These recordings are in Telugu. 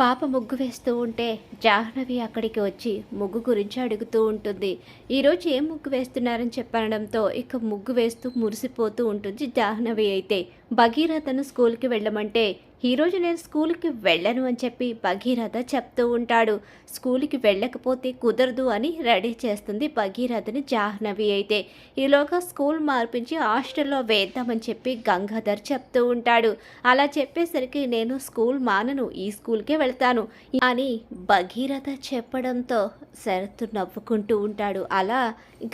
పాప ముగ్గు వేస్తూ ఉంటే జాహ్నవి అక్కడికి వచ్చి ముగ్గు గురించి అడుగుతూ ఉంటుంది. ఈరోజు ఏం ముగ్గు వేస్తున్నారని చెప్పనడంతో ఇక ముగ్గు వేస్తూ మురిసిపోతూ ఉంటుంది జాహ్నవి అయితే. భగీరథను స్కూల్కి వెళ్ళమంటే ఈరోజు నేను స్కూల్కి వెళ్ళను అని చెప్పి భగీరథ చెప్తూ ఉంటాడు. స్కూల్కి వెళ్ళకపోతే కుదరదు అని రెడీ చేస్తుంది భగీరథని జాహ్నవి అయితే. ఈలోగా స్కూల్ మార్పించి హాస్టల్లో వేద్దామని చెప్పి గంగాధర్ చెప్తూ ఉంటాడు. అలా చెప్పేసరికి నేను స్కూల్ మానను ఈ స్కూల్కే వెళ్తాను అని భగీరథ చెప్పడంతో శరత్ నవ్వుకుంటూ ఉంటాడు. అలా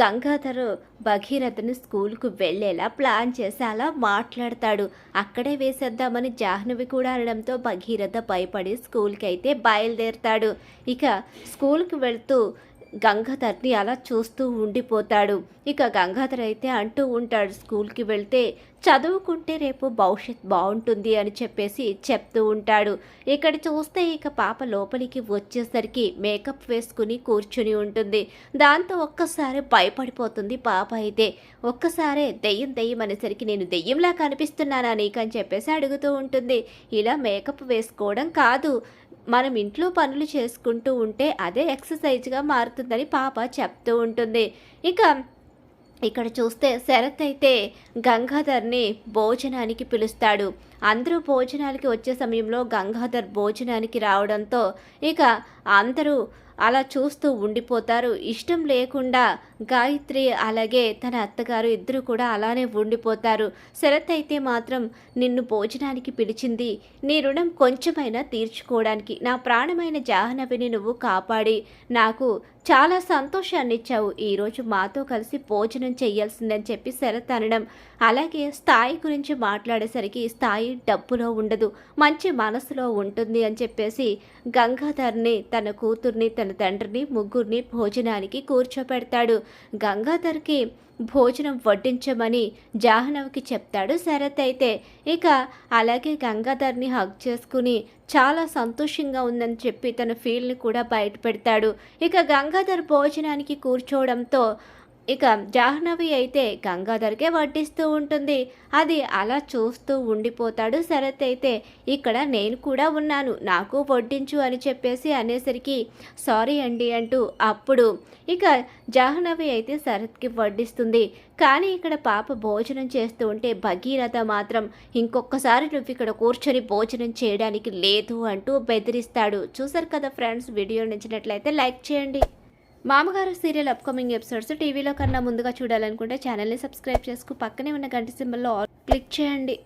గంగాధర్ భగీరథను స్కూల్కు వెళ్ళేలా ప్లాన్ చేసి అలా మాట్లాడతాడు. అక్కడే వేసేద్దామని జాహ్నవి కూడా అనడంతో భగీరథ భయపడి స్కూల్కి అయితే బయలుదేరుతాడు. ఇక స్కూల్కి వెళ్తూ గంగాధర్ని అలా చూస్తూ ఉండిపోతాడు. ఇక గంగాధర్ అయితే అంటూ ఉంటాడు స్కూల్కి వెళ్తే చదువుకుంటే రేపు భవిష్యత్ బాగుంటుంది అని చెప్పేసి చెప్తూ ఉంటాడు. ఇక్కడ చూస్తే ఇక పాప లోపలికి వచ్చేసరికి మేకప్ వేసుకుని కూర్చుని ఉంటుంది. దాంతో ఒక్కసారి భయపడిపోతుంది పాప అయితే. ఒక్కసారే దెయ్యం దెయ్యం అనేసరికి నేను దెయ్యంలా కనిపిస్తున్నానా నీకు అని చెప్పేసి అడుగుతూ ఉంటుంది. ఇలా మేకప్ వేసుకోవడం కాదు. మనం ఇంట్లో పనులు చేసుకుంటూ ఉంటే అదే ఎక్సర్సైజ్గా మారుతుందని పాప చెప్తూ ఉంటుంది. ఇక ఇక్కడ చూస్తే శరత్ అయితే గంగాధర్ని భోజనానికి పిలుస్తాడు. అందరూ భోజనానికి వచ్చే సమయంలో గంగాధర్ భోజనానికి రావడంతో ఇక అందరూ అలా చూస్తూ ఉండిపోతారు. ఇష్టం లేకుండా గాయత్రి అలాగే తన అత్తగారు ఇద్దరు కూడా అలానే ఉండిపోతారు. శరత్ అయితే మాత్రం నిన్ను భోజనానికి పిలిచింది. నీ రుణం కొంచెమైనా తీర్చుకోవడానికి నా ప్రాణమైన జాహ్నవిని నువ్వు కాపాడి నాకు చాలా సంతోషాన్ని ఇచ్చావు ఈరోజు మాతో కలిసి భోజనం చేయాల్సిందని చెప్పి శరత్ అనడం. అలాగే స్థాయి గురించి మాట్లాడేసరికి స్థాయి డబ్బులో ఉండదు మంచి మనసులో ఉంటుంది అని చెప్పేసి గంగాధర్ని తన కూతుర్ని తన తన తండ్రిని ముగ్గురిని భోజనానికి కూర్చోపెడతాడు. గంగాధర్కి భోజనం వడ్డించమని జాహ్నవికి చెప్తాడు శరత్ అయితే. ఇక అలాగే గంగాధర్ని హగ్ చేసుకుని చాలా సంతోషంగా ఉందని చెప్పి తన ఫీల్ని కూడా బయట పెడతాడు ఇక గంగాధర్ భోజనానికి కూర్చోవడంతో ఇక జాహ్నవి అయితే గంగాధర్కే వడ్డిస్తూ ఉంటుంది. అది అలా చూస్తూ ఉండిపోతాడు శరత్ అయితే. ఇక్కడ నేను కూడా ఉన్నాను నాకు వడ్డించు అని చెప్పేసి అనేసరికి సారీ అండి అంటూ అప్పుడు ఇక జాహ్నవి అయితే శరత్కి వడ్డిస్తుంది. కానీ ఇక్కడ పాప భోజనం చేస్తూ ఉంటే భగీరథ మాత్రం ఇంకొకసారి నువ్వు ఇక్కడ కూర్చొని భోజనం చేయడానికి లేదు అంటూ బెదిరిస్తాడు. చూసారు కదా ఫ్రెండ్స్ వీడియో నచ్చినట్లయితే లైక్ చేయండి. మామగారు సీరియల్ అప్కమింగ్ ఎపిసోడ్స్ టీవీలో కన్నా ముందుగా చూడాలనుకుంటే ఛానల్ని సబ్స్క్రైబ్ చేసుకు పక్కనే ఉన్న గంట సింబల్లో క్లిక్ చేయండి.